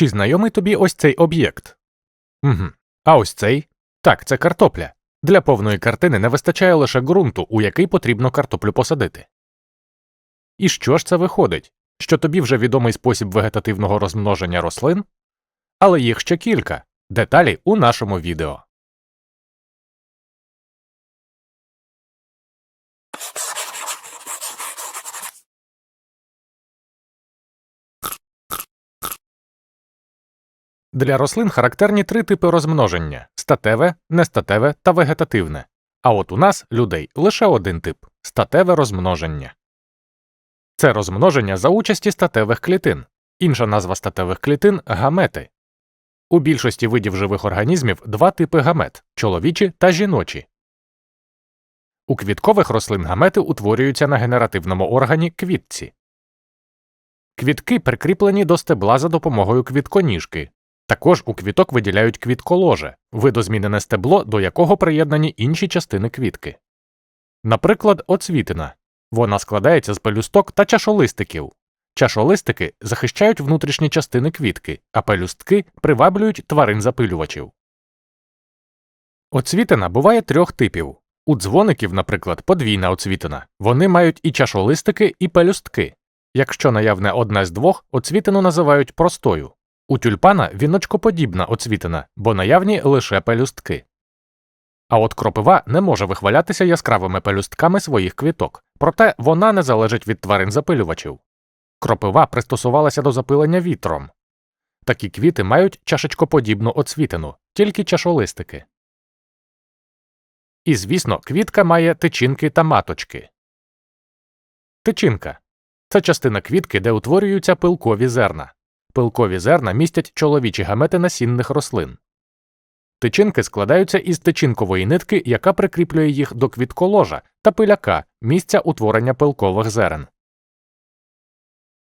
Чи знайомий тобі ось цей об'єкт? Угу. А ось цей? Так, це картопля. Для повної картини не вистачає лише ґрунту, у який потрібно картоплю посадити. І що ж це виходить? Що тобі вже відомий спосіб вегетативного розмноження рослин? Але їх ще кілька. Деталі у нашому відео. Для рослин характерні три типи розмноження статеве, нестатеве та вегетативне. А от у нас, людей, лише один тип статеве розмноження. Це розмноження за участі статевих клітин. Інша назва статевих клітин гамети. У більшості видів живих організмів два типи гамет чоловічі та жіночі. У квіткових рослин гамети утворюються на генеративному органі квітці. Квітки прикріплені до стебла за допомогою квітконіжки. Також у квіток виділяють квітколоже, видозмінене стебло, до якого приєднані інші частини квітки. Наприклад, оцвітина. Вона складається з пелюсток та чашолистиків. Чашолистики захищають внутрішні частини квітки, а пелюстки приваблюють тварин запилювачів. Оцвітина буває трьох типів. У дзвоників, наприклад, подвійна оцвітина. Вони мають і чашолистики, і пелюстки. Якщо наявне одне з двох, оцвітину називають простою. У тюльпана віночкоподібна оцвітина, бо наявні лише пелюстки. А от кропива не може вихвалятися яскравими пелюстками своїх квіток, проте вона не залежить від тварин запилювачів. Кропива пристосувалася до запилення вітром. Такі квіти мають чашечкоподібну оцвітину, тільки чашолистики. І, звісно, квітка має тичинки та маточки. Тичинка це частина квітки, де утворюються пилкові зерна. Пилкові зерна містять чоловічі гамети насінних рослин. Тичинки складаються із тичинкової нитки, яка прикріплює їх до квітколожа та пиляка місця утворення пилкових зерен.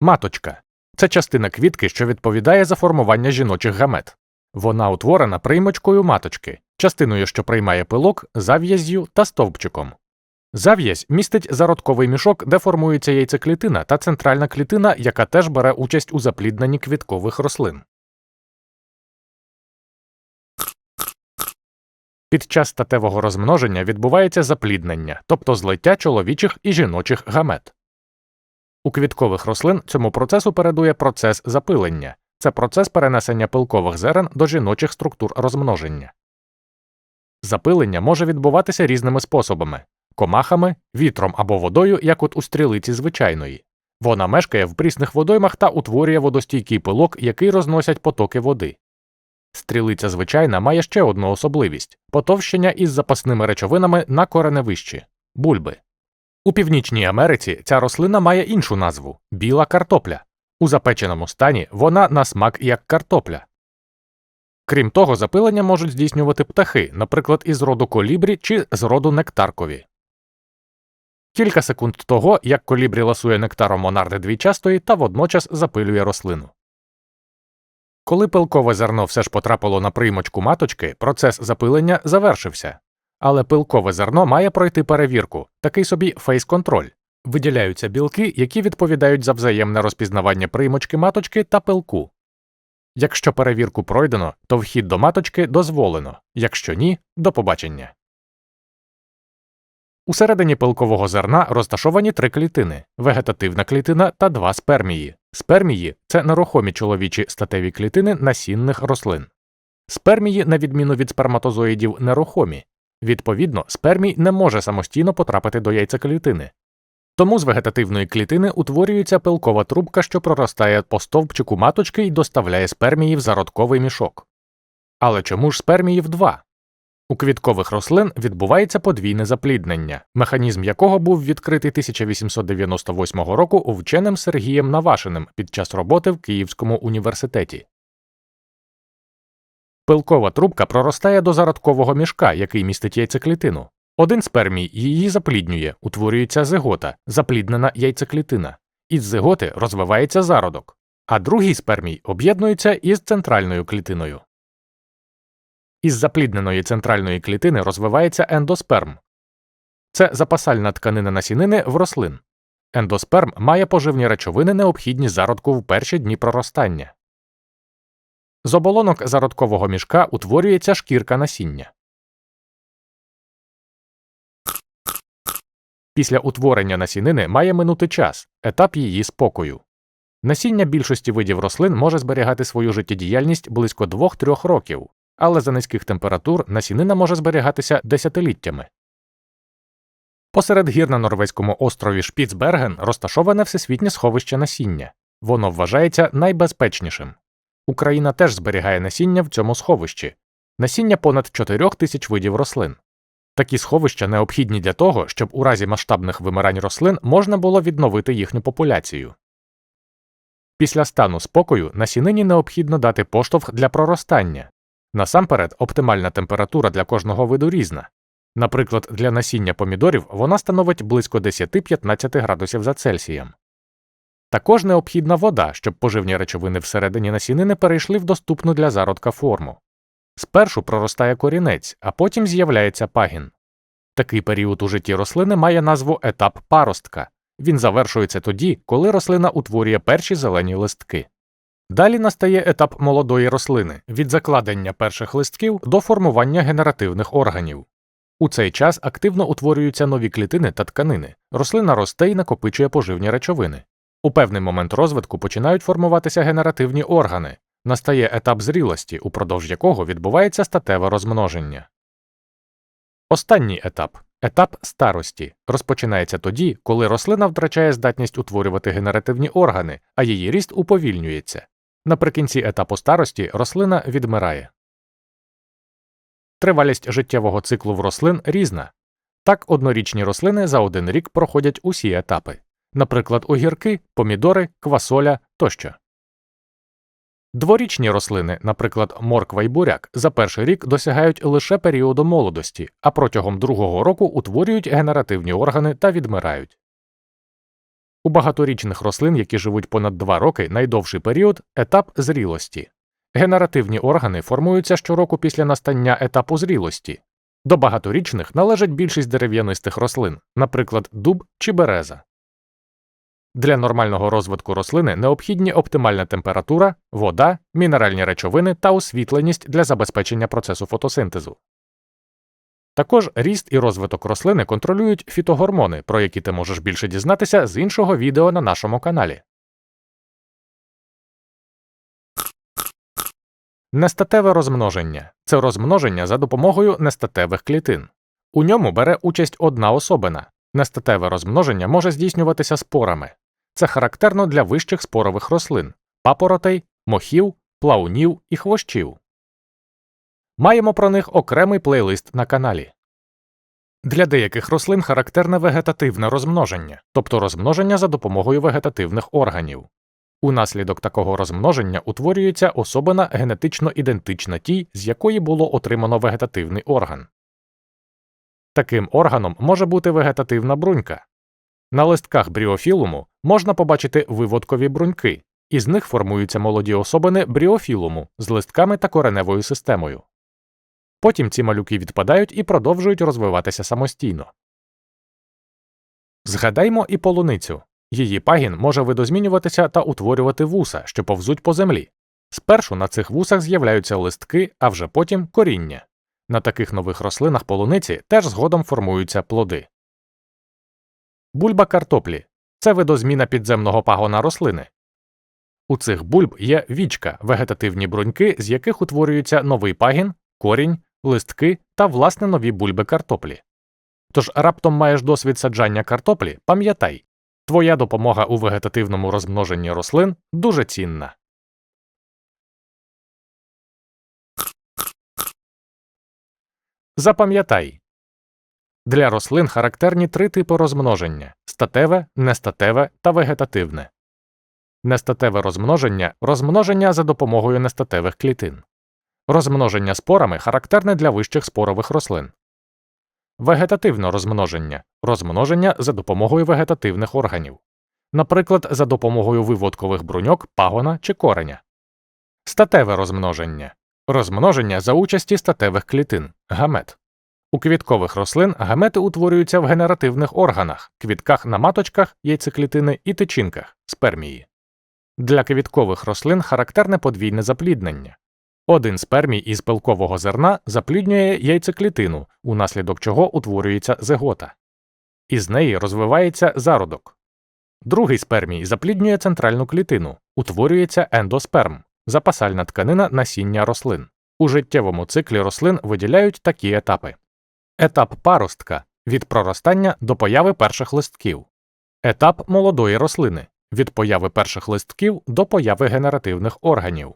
Маточка це частина квітки, що відповідає за формування жіночих гамет. Вона утворена приймочкою маточки, частиною, що приймає пилок, зав'яззю та стовпчиком. Зав'язь містить зародковий мішок, де формується яйцеклітина та центральна клітина, яка теж бере участь у заплідненні квіткових рослин. Під час статевого розмноження відбувається запліднення, тобто злиття чоловічих і жіночих гамет. У квіткових рослин цьому процесу передує процес запилення це процес перенесення пилкових зерен до жіночих структур розмноження. Запилення може відбуватися різними способами комахами, вітром або водою, як от у стрілиці звичайної. Вона мешкає в прісних водоймах та утворює водостійкий пилок, який розносять потоки води. Стрілиця звичайна має ще одну особливість потовщення із запасними речовинами на кореневищі бульби. У Північній Америці ця рослина має іншу назву біла картопля. У запеченому стані вона на смак як картопля. Крім того, запилення можуть здійснювати птахи, наприклад, із роду колібрі чи з роду нектаркові. Кілька секунд того, як колібрі ласує нектаром монарди двічастої та водночас запилює рослину. Коли пилкове зерно все ж потрапило на приймочку маточки, процес запилення завершився. Але пилкове зерно має пройти перевірку, такий собі фейс-контроль. Виділяються білки, які відповідають за взаємне розпізнавання приймочки маточки та пилку. Якщо перевірку пройдено, то вхід до маточки дозволено, якщо ні, до побачення. Усередині пилкового зерна розташовані три клітини вегетативна клітина та два спермії. Спермії це нерухомі чоловічі статеві клітини насінних рослин. Спермії, на відміну від сперматозоїдів, нерухомі. Відповідно, спермій не може самостійно потрапити до яйцеклітини. Тому з вегетативної клітини утворюється пилкова трубка, що проростає по стовпчику маточки і доставляє спермії в зародковий мішок. Але чому ж сперміїв два? У квіткових рослин відбувається подвійне запліднення, механізм якого був відкритий 1898 року вченим Сергієм Навашиним під час роботи в Київському університеті. Пилкова трубка проростає до зародкового мішка, який містить яйцеклітину. Один спермій її запліднює, утворюється зигота, запліднена яйцеклітина. Із зиготи розвивається зародок, а другий спермій об'єднується із центральною клітиною. Із заплідненої центральної клітини розвивається ендосперм. Це запасальна тканина насінини в рослин. Ендосперм має поживні речовини, необхідні зародку в перші дні проростання. З оболонок зародкового мішка утворюється шкірка насіння. Після утворення насінини має минути час, етап її спокою. Насіння більшості видів рослин може зберігати свою життєдіяльність близько 2-3 років, але за низьких температур насінина може зберігатися десятиліттями. Посеред гір на норвезькому острові Шпіцберген розташоване всесвітнє сховище насіння. Воно вважається найбезпечнішим. Україна теж зберігає насіння в цьому сховищі насіння понад 4 тисяч видів рослин. Такі сховища необхідні для того, щоб у разі масштабних вимирань рослин можна було відновити їхню популяцію. Після стану спокою насінині необхідно дати поштовх для проростання. Насамперед, оптимальна температура для кожного виду різна. Наприклад, для насіння помідорів вона становить близько 10-15 градусів за Цельсієм. Також необхідна вода, щоб поживні речовини всередині насінини перейшли в доступну для зародка форму. Спершу проростає корінець, а потім з'являється пагін. Такий період у житті рослини має назву етап паростка. Він завершується тоді, коли рослина утворює перші зелені листки. Далі настає етап молодої рослини від закладення перших листків до формування генеративних органів. У цей час активно утворюються нові клітини та тканини, рослина росте і накопичує поживні речовини. У певний момент розвитку починають формуватися генеративні органи, настає етап зрілості, упродовж якого відбувається статеве розмноження. Останній етап етап старості розпочинається тоді, коли рослина втрачає здатність утворювати генеративні органи, а її ріст уповільнюється. Наприкінці етапу старості рослина відмирає. Тривалість життєвого циклу в рослин різна. Так однорічні рослини за один рік проходять усі етапи, наприклад, огірки, помідори, квасоля тощо. Дворічні рослини, наприклад, морква й буряк, за перший рік досягають лише періоду молодості, а протягом другого року утворюють генеративні органи та відмирають. У багаторічних рослин, які живуть понад два роки, найдовший період етап зрілості. Генеративні органи формуються щороку після настання етапу зрілості. До багаторічних належать більшість дерев'янистих рослин, наприклад, дуб чи береза. Для нормального розвитку рослини необхідні оптимальна температура, вода, мінеральні речовини та освітленість для забезпечення процесу фотосинтезу. Також ріст і розвиток рослини контролюють фітогормони, про які ти можеш більше дізнатися з іншого відео на нашому каналі. Нестатеве розмноження це розмноження за допомогою нестатевих клітин. У ньому бере участь одна особина. Нестатеве розмноження може здійснюватися спорами. Це характерно для вищих спорових рослин папоротей, мохів, плаунів і хвощів. Маємо про них окремий плейлист на каналі. Для деяких рослин характерне вегетативне розмноження, тобто розмноження за допомогою вегетативних органів. Унаслідок такого розмноження утворюється особина генетично ідентична тій, з якої було отримано вегетативний орган. Таким органом може бути вегетативна брунька. На листках бріофілуму можна побачити виводкові бруньки, із них формуються молоді особини бріофілуму з листками та кореневою системою. Потім ці малюки відпадають і продовжують розвиватися самостійно. Згадаймо і полуницю. Її пагін може видозмінюватися та утворювати вуса, що повзуть по землі. Спершу на цих вусах з'являються листки, а вже потім коріння. На таких нових рослинах полуниці теж згодом формуються плоди. Бульба картоплі це видозміна підземного пагона рослини. У цих бульб є вічка, вегетативні бруньки, з яких утворюється новий пагін, корінь, листки та власне нові бульби картоплі. Тож раптом маєш досвід саджання картоплі, пам'ятай, твоя допомога у вегетативному розмноженні рослин дуже цінна. Запам'ятай для рослин характерні три типи розмноження статеве, нестатеве та вегетативне. Нестатеве розмноження розмноження за допомогою нестатевих клітин. Розмноження спорами характерне для вищих спорових рослин. Вегетативне розмноження розмноження за допомогою вегетативних органів, наприклад, за допомогою виводкових бруньок, пагона чи кореня. Статеве розмноження розмноження за участі статевих клітин гамет. У квіткових рослин гамети утворюються в генеративних органах, квітках на маточках, яйцеклітини і тичинках спермії. Для квіткових рослин характерне подвійне запліднення. Один спермій із пилкового зерна запліднює яйцеклітину, унаслідок чого утворюється зигота. Із неї розвивається зародок. Другий спермій запліднює центральну клітину, утворюється ендосперм запасальна тканина насіння рослин. У життєвому циклі рослин виділяють такі етапи: етап паростка від проростання до появи перших листків, етап молодої рослини від появи перших листків до появи генеративних органів,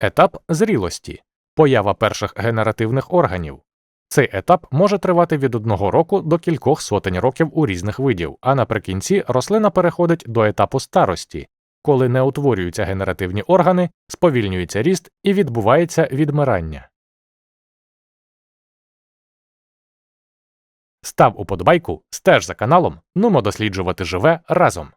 етап зрілості поява перших генеративних органів. Цей етап може тривати від одного року до кількох сотень років у різних видів, а наприкінці рослина переходить до етапу старості, коли не утворюються генеративні органи, сповільнюється ріст і відбувається відмирання. Став уподобайку, стеж за каналом, нумо досліджувати живе разом.